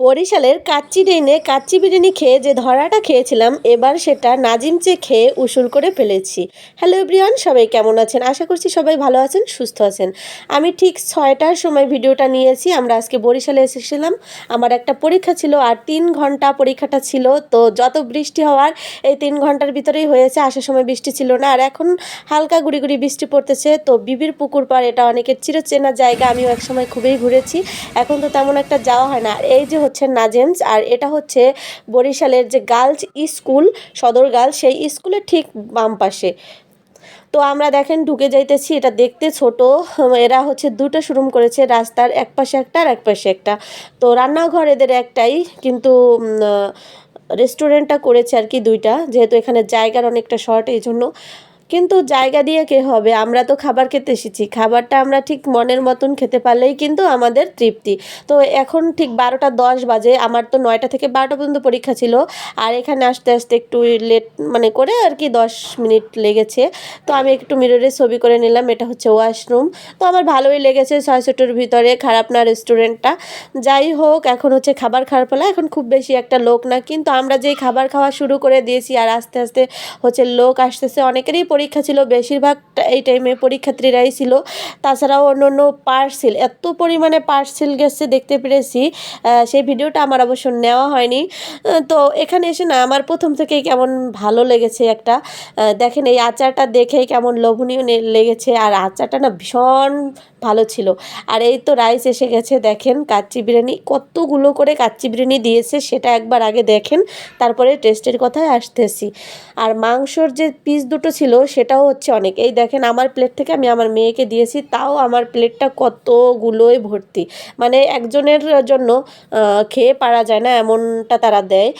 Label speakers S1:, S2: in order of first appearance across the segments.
S1: বরিশালের কাচ্চি ডেনে কাচ্চি বিরিয়ানি খেয়ে যে ধরাটা খেয়েছিলাম, এবার সেটা নাজিমচে খেয়ে উসুল করে ফেলেছি। হ্যালো এভরিওয়ান, সবাই কেমন আছেন? আশা করছি সবাই ভালো আছেন, সুস্থ আছেন। আমি ঠিক ছয়টার সময় ভিডিওটা নিয়েছি, আমরা আজকে বরিশালে এসেছিলাম। আমার একটা পরীক্ষা ছিল আর তিন ঘণ্টা পরীক্ষাটা ছিল। তো যত বৃষ্টি হওয়ার, এই তিন ঘণ্টার ভিতরেই হয়েছে, আসার সময় বৃষ্টি ছিল না। আর এখন হালকা গুড়ি গুড়ি বৃষ্টি পড়তেছে, তো বিবির পুকুর পাড়, এটা অনেকের চিরচেনা জায়গা, আমিও একসময় খুবই ঘুরেছি। এখন তো তেমন একটা যাওয়া হয় না। আর এই যে হচ্ছে নাজেন্স আর এটা হচ্ছে বরিশালের যে গার্লস স্কুল, সদর গার্লস, সেই স্কুলের ঠিক বাম পাশে। তো আমরা দেখেন ঢুকে যাইতেছি, এটা দেখতে ছোট। এরা হচ্ছে দুটো শোরুম করেছে, রাস্তার এক পাশে একটা আর এক পাশে একটা। তো রান্নাঘর এদের একটাই, কিন্তু রেস্টুরেন্টটা করেছে আর কি দুইটা, যেহেতু এখানে জায়গার অনেকটা শর্ট এই জন্য কিন্তু জায়গা দিয়ে কে হবে? আমরা তো খাবার খেতে এসেছি। খাবারটা আমরা ঠিক মনের মতন খেতে পারলেই কিন্তু আমাদের তৃপ্তি। তো এখন ঠিক বারোটা দশ বাজে। আমার তো নয়টা থেকে বারোটা পর্যন্ত পরীক্ষা ছিল। আর এখানে আসতে আসতে একটু লেট মানে করে আর কি দশ মিনিট লেগেছে। তো আমি একটু মিররে ছবি করে নিলাম। এটা হচ্ছে ওয়াশরুম। তো আমার ভালোই লেগেছে ছয়শোটির ভিতরে। খারাপ না রেস্টুরেন্টটা। যাই হোক, এখন হচ্ছে খাবার খাওয়ার ফলে এখন খুব বেশি একটা লোক না। কিন্তু আমরা যেই খাবার খাওয়া শুরু করে দিয়েছি আর আস্তে আস্তে হচ্ছে লোক আসতেছে, অনেকেরই পরীক্ষা ছিল, বেশিরভাগ এই টাইমে পরীক্ষার্থীরাই ছিল। তাছাড়াও অন্য অন্য পার্সেল এত পরিমাণে পার্সেল গেছে দেখতে পেরেছি। সেই ভিডিওটা আমার অবশ্য নেওয়া হয়নি। তো এখানে এসে না, আমার প্রথম থেকেই কেমন ভালো লেগেছে একটা দেখেন এই আচারটা দেখেই কেমন লোভনীয় লেগেছে। আর আচারটা না ভীষণ ভালো ছিল। আর এই তো রাইস এসে গেছে, দেখেন কাচ্চি বিরিয়ানি কতগুলো করে কাচ্চি বিরিয়ানি দিয়েছে, সেটা একবার আগে দেখেন, তারপরে টেস্টের কথায় আসতেছি। আর মাংসর যে পিস দুটো ছিল, সেটাও হচ্ছে অনেক। এই দেখেন আমার প্লেট থেকে আমি আমার মেয়েকে দিয়েছি, তাও আমার প্লেটটা কতগুলোই ভর্তি। মানে একজনের জন্য খেয়ে পারা যায় না, এমনটা তারা দেয়।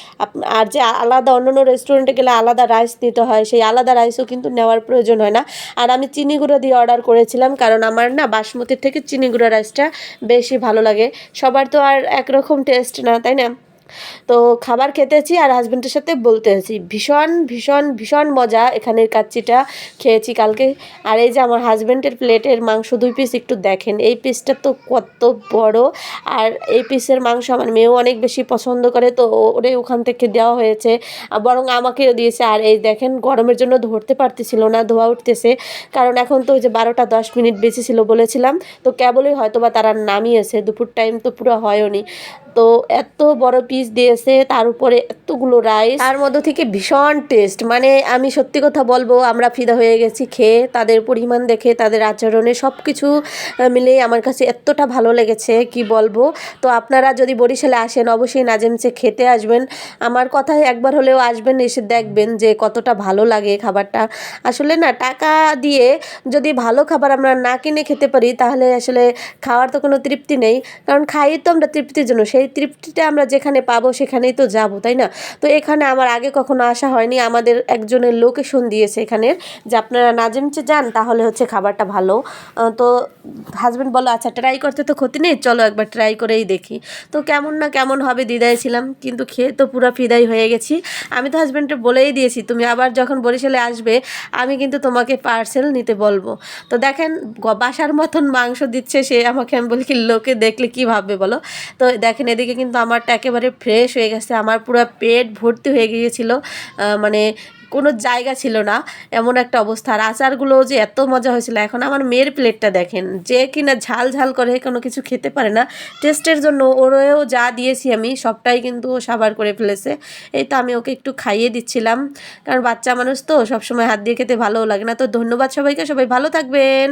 S1: আর যে আলাদা অন্য অন্য রেস্টুরেন্টে গেলে আলাদা রাইস নিতে হয়, সেই আলাদা রাইসও কিন্তু নেওয়ার প্রয়োজন হয় না। আর আমি চিনি গুঁড়ো দিয়ে অর্ডার করেছিলাম, কারণ আমার না বাসমতির থেকে চিনি গুঁড়া রাইসটা বেশি ভালো লাগে। সবার তো আর একরকম টেস্ট না, তাই না? তো খাবার খেতেছি আর হাজব্যান্ডের সাথে বলতে আছি, ভীষণ ভীষণ ভীষণ মজা এখানের কাচ্চিটা খেয়েছি কালকে। আর এই যে আমার হাজব্যান্ডের প্লেটের মাংস দুই পিস একটু দেখেন, এই পিসটা তো কত বড়। আর এই পিসের মাংস আমার মেয়েও অনেক বেশি পছন্দ করে, তো ওরে ওখান থেকে দেওয়া হয়েছে। বরং আমাকেও দিয়েছে। আর এই দেখেন, গরমের জন্য ধরতে পারতেছিল না, ধোয়া উঠতেছে। কারণ এখন তো ওই যে বারোটা দশ মিনিট বেশি ছিল বলেছিলাম, তো কেবলই হয়তো বা তারা নামিয়েছে, দুপুর টাইম তো পুরো হয়নি তো এত বড় পিস দিয়েছে, তার উপরে এতগুলো রাইস তার মধ্যে থেকে ভীষণ টেস্ট মানে আমি সত্যি কথা বলব, আমরা ফিদা হয়ে গেছি খেয়ে, তাদের পরিমাণ দেখে, তাদের আচরণে সব কিছু মিলেই আমার কাছে এতটা ভালো লেগেছে, কি বলব। তো আপনারা যদি বরিশালে আসেন, অবশ্যই নাজেমচে খেতে আসবেন। আমার কথায় একবার হলেও আসবেন, এসে দেখবেন যে কতটা ভালো লাগে খাবারটা। আসলে না, টাকা দিয়ে যদি ভালো খাবার আমরা না কিনে খেতে পারি, তাহলে আসলে খাওয়ার তো কোনো তৃপ্তি নেই। কারণ খাই তো আমরা তৃপ্তির জন্য, সেই তৃপ্তিটা আমরা যেখানে পাবো সেখানেই তো যাব, তাই না? তো এখানে আমার আগে কখনো আসা হয়নি। আমাদের একজনের লোকেশন দিয়েছে এখানের। যে আপনারা নাজেমচে যান, তাহলে হচ্ছে খাবারটা ভালো। তো হাজব্যান্ড বলো আচ্ছা ট্রাই করতে তো ক্ষতি নেই, চলো একবার ট্রাই করেই দেখি। তো কেমন না কেমন হবে দিদায় ছিলাম। কিন্তু খেয়ে তো পুরো ফিদাই হয়ে গেছি। আমি তো হাজব্যান্ডে বলেই দিয়েছি, তুমি আবার যখন বরিশালে আসবে, আমি কিন্তু তোমাকে পার্সেল নিতে বলব। তো দেখেন বাসার মতন মাংস দিচ্ছে সে আমাকে। আমি বলি, কি লোকে দেখলে কী ভাববে বলো? তো দেখেন এদিকে কিন্তু আমারটা একেবারে ফ্রেশ হয়ে গেছে। আমার পুরো পেট ভর্তি হয়ে গিয়েছিল। মানে কোনো জায়গা ছিল না, এমন একটা অবস্থা। আর আচারগুলো যে এত মজা হয়েছিল, এখন আমার মেয়ের প্লেটটা দেখেন, যে কিনা ঝাল ঝাল করে কোনো কিছু খেতে পারে না। টেস্টের জন্য ওরেও যা দিয়েছি আমি, সবটাই কিন্তু ও সাবার করে ফেলেছে। এই তো আমি ওকে একটু খাইয়ে দিচ্ছিলাম। কারণ বাচ্চা মানুষ তো, সবসময় হাত দিয়ে খেতে ভালোও লাগে না। তো ধন্যবাদ সবাইকে, সবাই ভালো থাকবেন।